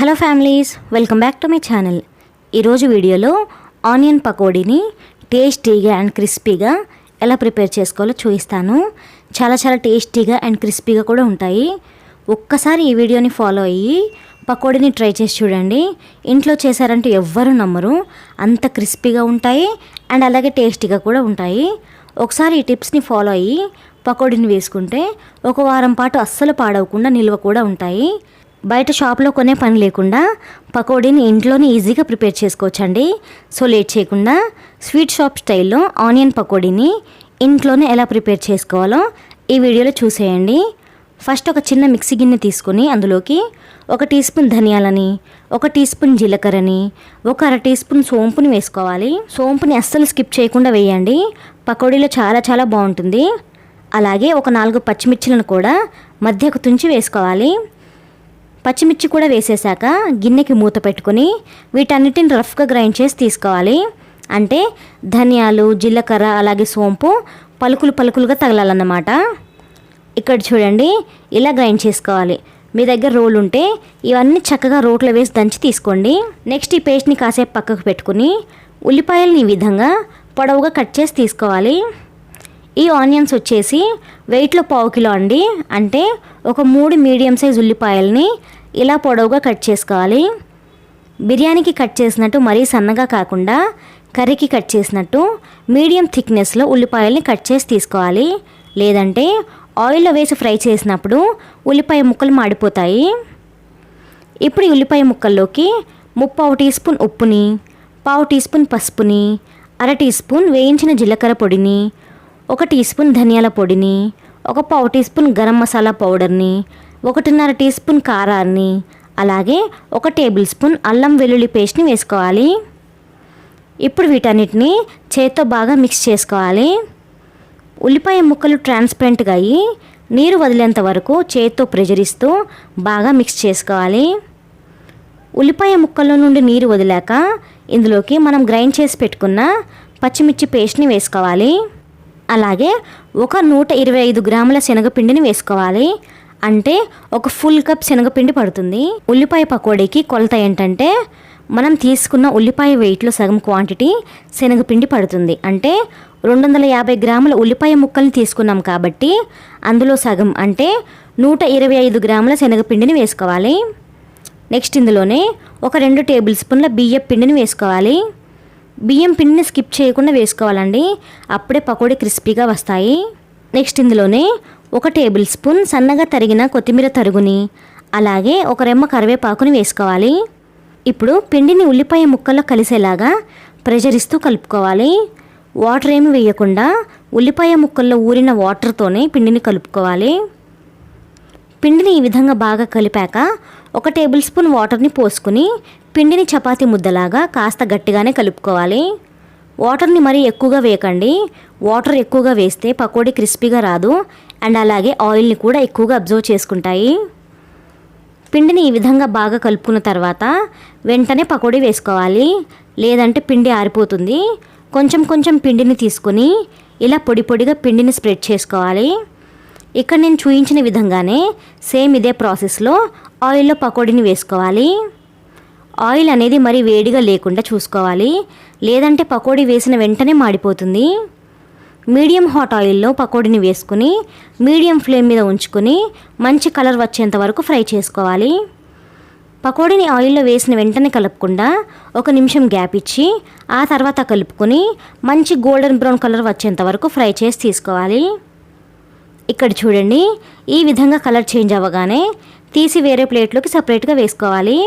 Hello families welcome back to my channel. ఈరోజు వీడియోలో onion పకోడీని టేస్టీగా అండ్ క్రిస్పీగా ఎలా ప్రిపేర్ చేసుకోవాలో చూపిస్తాను. చాలా చాలా టేస్టీగా అండ్ క్రిస్పీగా కూడా ఉంటాయి. ఒక్కసారి ఈ వీడియోని ఫాలో అయ్యి పకోడీని ట్రై చేసి చూడండి. ఇంట్లో చేశారంటే ఎవ్వరు నమ్మరు. అంత క్రిస్పీగా ఉంటాయి అండ్ అలాగే టేస్టీగా కూడా ఉంటాయి. ఒకసారి ఈ టిప్స్ని ఫాలో అయ్యి పకోడీని వేసుకుంటే ఒక వారం పాటు అస్సలు పాడవకుండా నిల్వ కూడా ఉంటాయి. బయట షాప్లో కొనే పని లేకుండా పకోడీని ఇంట్లోనే ఈజీగా ప్రిపేర్ చేసుకోవచ్చండి. సో లేట్ చేయకుండా స్వీట్ షాప్ స్టైల్లో ఆనియన్ పకోడీని ఇంట్లోనే ఎలా ప్రిపేర్ చేసుకోవాలో ఈ వీడియోలో చూసేయండి. ఫస్ట్ ఒక చిన్న మిక్సీ గిన్నె తీసుకొని అందులోకి ఒక టీ స్పూన్ ధనియాలని ఒక టీ స్పూన్ జీలకర్రని ఒక అర టీ స్పూన్ సోంపుని వేసుకోవాలి. సోంపుని అస్సలు స్కిప్ చేయకుండా వేయండి. పకోడీలో చాలా చాలా బాగుంటుంది. అలాగే ఒక నాలుగు పచ్చిమిర్చిలను కూడా మధ్యకు తుంచి వేసుకోవాలి. పచ్చిమిర్చి కూడా వేసేసాక గిన్నెకి మూత పెట్టుకొని వీటన్నిటిని రఫ్గా గ్రైండ్ చేసి తీసుకోవాలి. అంటే ధనియాలు జీలకర్ర అలాగే సోంపు పలుకులు పలుకులుగా తగలాలన్నమాట. ఇక్కడ చూడండి ఇలా గ్రైండ్ చేసుకోవాలి. మీ దగ్గర రోలు ఉంటే ఇవన్నీ చక్కగా రోట్లో వేసి దంచి తీసుకోండి. నెక్స్ట్ ఈ పేస్ట్ని కాసేపు పక్కకు పెట్టుకుని ఉల్లిపాయలని ఈ విధంగా పొడవుగా కట్ చేసి తీసుకోవాలి. ఈ ఆనియన్స్ వచ్చేసి వెయిట్లో పావు కిలో అండి. అంటే ఒక మూడు మీడియం సైజ్ ఉల్లిపాయల్ని ఇలా పొడవుగా కట్ చేసుకోవాలి. బిర్యానీకి కట్ చేసినట్టు మరీ సన్నగా కాకుండా కర్రీకి కట్ చేసినట్టు మీడియం థిక్నెస్లో ఉల్లిపాయల్ని కట్ చేసి తీసుకోవాలి. లేదంటే ఆయిల్లో వేసి ఫ్రై చేసినప్పుడు ఉల్లిపాయ ముక్కలు మాడిపోతాయి. ఇప్పుడు ఈ ఉల్లిపాయ ముక్కల్లోకి ముప్పావు టీ స్పూన్ ఉప్పుని పావు టీ స్పూన్ పసుపుని అర టీ స్పూన్ వేయించిన జీలకర్ర పొడిని ఒక టీ స్పూన్ ధనియాల పొడిని ఒక పావు టీ స్పూన్ గరం మసాలా పౌడర్ని ఒకటిన్నర టీ స్పూన్ కారాన్ని అలాగే ఒక టేబుల్ స్పూన్ అల్లం వెల్లుల్లి పేస్ట్ని వేసుకోవాలి. ఇప్పుడు వీటన్నిటిని చేత్తో బాగా మిక్స్ చేసుకోవాలి. ఉల్లిపాయ ముక్కలు ట్రాన్స్పరెంట్గా అయ్యి నీరు వదిలేంత వరకు చేత్తో ప్రెజర్ ఇస్తూ బాగా మిక్స్ చేసుకోవాలి. ఉల్లిపాయ ముక్కల్లో నుండి నీరు వదిలాక ఇందులోకి మనం గ్రైండ్ చేసి పెట్టుకున్న పచ్చిమిర్చి పేస్ట్ని వేసుకోవాలి. అలాగే ఒక నూట ఇరవై ఐదు గ్రాముల శనగపిండిని వేసుకోవాలి. అంటే ఒక ఫుల్ కప్ శనగపిండి పడుతుంది. ఉల్లిపాయ పకోడీకి కొలత ఏంటంటే మనం తీసుకున్న ఉల్లిపాయ వెయిట్లో సగం క్వాంటిటీ శనగపిండి పడుతుంది. అంటే రెండు వందల యాభై గ్రాముల ఉల్లిపాయ ముక్కల్ని తీసుకున్నాం కాబట్టి అందులో సగం అంటే నూట ఇరవై ఐదు గ్రాముల శనగపిండిని వేసుకోవాలి. నెక్స్ట్ ఇందులోనే ఒక రెండు టేబుల్ స్పూన్ల బియ్యం పిండిని వేసుకోవాలి. బియ్యం పిండిని స్కిప్ చేయకుండా వేసుకోవాలండి. అప్పుడే పకోడీ క్రిస్పీగా వస్తాయి. నెక్స్ట్ ఇందులోనే ఒక టేబుల్ స్పూన్ సన్నగా తరిగిన కొత్తిమీర తరుగుని అలాగే ఒక రెమ్మ కరివేపాకుని వేసుకోవాలి. ఇప్పుడు పిండిని ఉల్లిపాయ ముక్కల్లో కలిసేలాగా ప్రెషర్ ఇస్తూ కలుపుకోవాలి. వాటర్ ఏమి వేయకుండా ఉల్లిపాయ ముక్కల్లో ఊరిన వాటర్తోనే పిండిని కలుపుకోవాలి. పిండిని ఈ విధంగా బాగా కలిపాక ఒక టేబుల్ స్పూన్ వాటర్ని పోసుకుని పిండిని చపాతి ముద్దలాగా కాస్త గట్టిగానే కలుపుకోవాలి. వాటర్ని మరీ ఎక్కువగా వేయకండి. వాటర్ ఎక్కువగా వేస్తే పకోడీ క్రిస్పీగా రాదు అండ్ అలాగే ఆయిల్ని కూడా ఎక్కువగా అబ్జర్వ్ చేసుకుంటాయి. పిండిని ఈ విధంగా బాగా కలుపుకున్న తర్వాత వెంటనే పకోడీ వేసుకోవాలి. లేదంటే పిండి ఆరిపోతుంది. కొంచెం కొంచెం పిండిని తీసుకొని ఇలా పొడి పొడిగా పిండిని స్ప్రెడ్ చేసుకోవాలి. ఇక్కడ నేను చూపించిన విధంగానే సేమ్ ఇదే ప్రాసెస్లో ఆయిల్లో పకోడీని వేసుకోవాలి. ఆయిల్ అనేది మరి వేడిగా లేకుండా చూసుకోవాలి. లేదంటే పకోడీ వేసిన వెంటనే మాడిపోతుంది. మీడియం హాట్ ఆయిల్లో పకోడీని వేసుకుని మీడియం ఫ్లేమ్ మీద ఉంచుకొని మంచి కలర్ వచ్చేంత వరకు ఫ్రై చేసుకోవాలి. పకోడీని ఆయిల్లో వేసిన వెంటనే కలుపుకుండా ఒక నిమిషం గ్యాప్ ఇచ్చి ఆ తర్వాత కలుపుకొని మంచి గోల్డెన్ బ్రౌన్ కలర్ వచ్చేంత వరకు ఫ్రై చేసి తీసుకోవాలి. ఇక్కడ చూడండి. ఈ విధంగా కలర్ చేంజ్ అవ్వగానే తీసి వేరే ప్లేట్లోకి సపరేట్గా వేసుకోవాలి.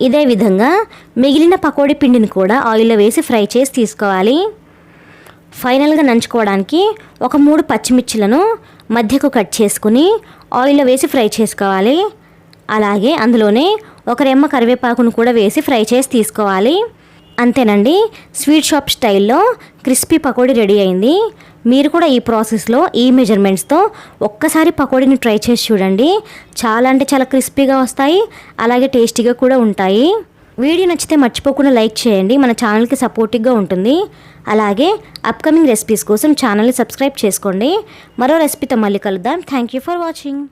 ఇదే విధంగా మిగిలిన పకోడీ పిండిని కూడా ఆయిల్లో వేసి ఫ్రై చేసి తీసుకోవాలి. ఫైనల్గా నంచుకోవడానికి ఒక మూడు పచ్చిమిర్చిలను మధ్యకు కట్ చేసుకుని ఆయిల్లో వేసి ఫ్రై చేసుకోవాలి. అలాగే అందులోనే ఒక రెమ్మ కరివేపాకును కూడా వేసి ఫ్రై చేసి తీసుకోవాలి. అంతేనండి. స్వీట్ షాప్ స్టైల్లో క్రిస్పీ పకోడీ రెడీ అయింది. మీరు కూడా ఈ ప్రాసెస్లో ఈ మెజర్మెంట్స్తో ఒక్కసారి పకోడీని ట్రై చేసి చూడండి. చాలా అంటే చాలా క్రిస్పీగా వస్తాయి అలాగే టేస్టీగా కూడా ఉంటాయి. వీడియో నచ్చితే మర్చిపోకుండా లైక్ చేయండి. మన ఛానల్కి సపోర్టివ్గా ఉంటుంది. అలాగే అప్కమింగ్ రెసిపీస్ కోసం ఛానల్ని సబ్స్క్రైబ్ చేసుకోండి. మరో రెసిపీతో మళ్ళీ కలుద్దాం. Thank you for watching.